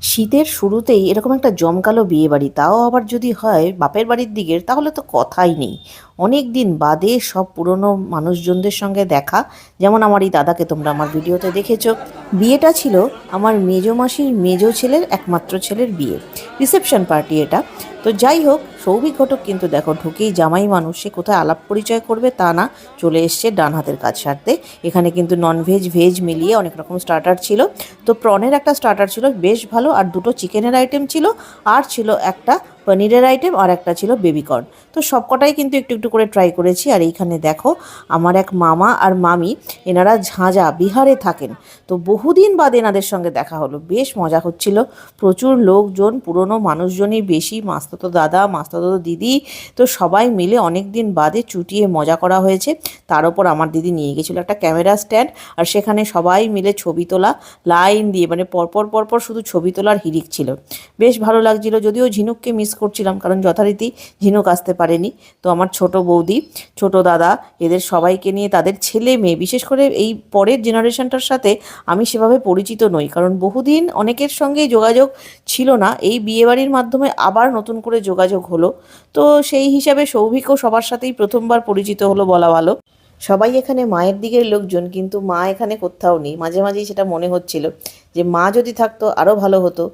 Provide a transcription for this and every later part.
শীতের শুরুতেই এরকম একটা জমকালো বিয়ে বাড়ি তাও আবার যদি হয় বাপের বাড়ির দিকের, তাহলে তো কথাই নেই। অনেক দিন বাদে সব পুরনো মানুষজনদের সঙ্গে দেখা। যেমন আমার এই দাদাকে তোমরা আমার ভিডিওতে দেখেছ। বিয়েটা ছিল আমার মেজো মাসির মেজো ছেলের একমাত্র ছেলের বিয়ে। রিসেপশন পার্টি এটা। তো যাই হোক, সৌভিক ঘটক কিন্তু দেখো ঢুকেই জামাই মানুষ, সে কোথায় আলাপ পরিচয় করবে তা না, চলে এসছে ডান হাতের কাজ সারতে। এখানে কিন্তু ননভেজ ভেজ মিলিয়ে অনেক রকম স্টার্টার ছিল। তো প্রনের একটা স্টার্টার ছিল, বেশ ভালো, আর দুটো চিকেনের আইটেম ছিল, আর ছিল একটা পনিরের আইটেম আর একটা ছিল বেবিকর্ন তো সবকটাই কিন্তু একটু একটু করে ট্রাই করেছি আর এইখানে দেখো, আমার এক মামা আর মামি, এনারা ঝাঁঝা বিহারে থাকেন। তো বহুদিন বাদে এনাদের সঙ্গে দেখা হলো, বেশ মজা হচ্ছিল। প্রচুর লোকজন, পুরনো মানুষজনই বেশি, মাস্তাতো দাদা, মাস্তাতো দিদি, তো সবাই মিলে অনেক দিন বাদে চুটিয়ে মজা করা হয়েছে। তার ওপর আমার দিদি নিয়ে গেছিল একটা ক্যামেরা স্ট্যান্ড আর সেখানে সবাই মিলে ছবি তোলা, লাইন দিয়ে মানে পরপর পরপর শুধু ছবি তোলার হিরিক ছিল। বেশ ভালো লাগছিল, যদিও ঝিনুককে মিস করছিলাম, কারণ যথারীতি ঝিনুক আসতে পারেনি। তো আমার ছোট বৌদি, ছোট দাদা, এদের সবাইকে নিয়ে তাদের ছেলে মেয়ে, বিশেষ করে এই পরের জেনারেশনটার সাথে আমি সেভাবে পরিচিত নই, কারণ বহুদিন অনেকের সঙ্গেই যোগাযোগ ছিল না। এই বিয়েবাড়ির মাধ্যমে আবার নতুন করে যোগাযোগ হলো। তো সেই হিসাবে সৌভিকও সবার সাথেই প্রথমবার পরিচিত হলো বলা ভালো। সবাই এখানে মায়ের দিকের লোকজন, কিন্তু মা এখানে কোথাও নেই। মাঝে মাঝেই সেটা মনে হচ্ছিল যে মা যদি থাকতো আরও ভালো হতো।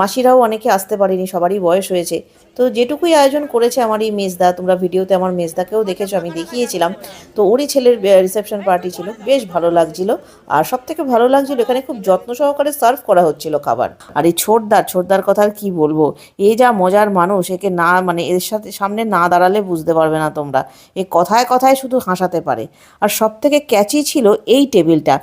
মাসিরাও অনেকে আসতে পারেনি, সবারই বয়স হয়েছে। তো যেটুকুই আয়োজন করেছে আমার এই মেজদা, তোমরা ভিডিওতে আমার মেজদাকেও দেখেছ, আমি দেখিয়েছিলাম। তো ওরই ছেলের রিসেপশন পার্টি ছিল, বেশ ভালো লাগছিল। আর সব থেকে ভালো লাগছিল, এখানে খুব যত্ন সহকারে সার্ভ করা হচ্ছিল খাবার। আর এই ছোটদার ছোটদার কথা আর কি বলব? এ যা মজার মানুষ, একে না মানে এর সাথে, সামনে না দাঁড়ালে বুঝতে পারবে না তোমরা। এ কথায় কথায় শুধু হাসাতে পারে। আর সব থেকে ক্যাচি ছিল এই টেবিলটা।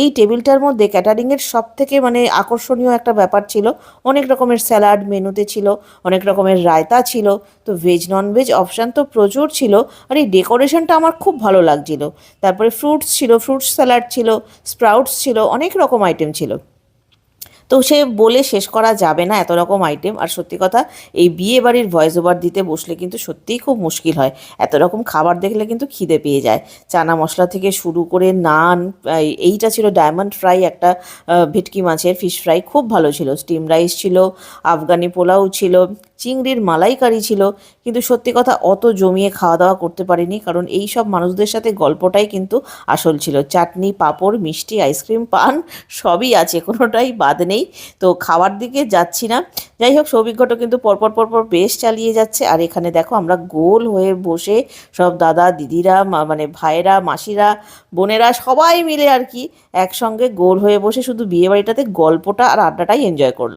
এই টেবিলটার মধ্যে ক্যাটারিংয়ের সব থেকে মানে আকর্ষণীয় একটা ব্যাপার ছিল অনেক রকমের স্যালাড মেনুতে ছিল, অনেক রকমের রায়তা ছিল, তো ভেজ নন ভেজ অপশান তো প্রচুর ছিল, আর এই ডেকোরেশনটা আমার খুব ভালো লাগছিল। তারপরে ফ্রুটস ছিল ফ্রুটস স্যালাড ছিল স্প্রাউটস ছিল, অনেক রকম আইটেম ছিল। তো সে বলে শেষ করা যাবে না এত রকম আইটেম আর সত্যি কথা, এই বিয়ে বাড়ির ভয়েস ওভার দিতে বসলে কিন্তু সত্যিই খুব মুশকিল হয়। এত রকম খাবার দেখলে কিন্তু খিদে পেয়ে যায়। চানা মশলা থেকে শুরু করে নান, এই- এইটা ছিল ডায়মন্ড ফ্রাই একটা ভেটকি মাছের ফিশ ফ্রাই খুব ভালো ছিল। স্টিম রাইস ছিল, আফগানি পোলাও ছিল, চিংড়ির মালাইকারি ছিল। কিন্তু সত্যি কথা, অত জমিয়ে খাওয়া দাওয়া করতে পারিনি, কারণ এই সব মানুষদের সাথে গল্পটাই কিন্তু আসল ছিল। চাটনি, পাঁপড়, মিষ্টি আইসক্রিম পান, সবই আছে, কোনোটাই বাদ নেই। তো খাওয়ার দিকে যাচ্ছি না। যাই হোক সৌভিজ্ঞটা কিন্তু পরপর পরপর বেশ চালিয়ে যাচ্ছে। আর এখানে দেখো আমরা গোল হয়ে বসে সব দাদা, দিদিরা মানে ভাইয়েরা, মাসিরা, বোনেরা সবাই মিলে আর কি একসঙ্গে গোল হয়ে বসে শুধু বিয়ে বাড়িটাতে গল্পটা আর আড্ডাটাই এনজয় করল।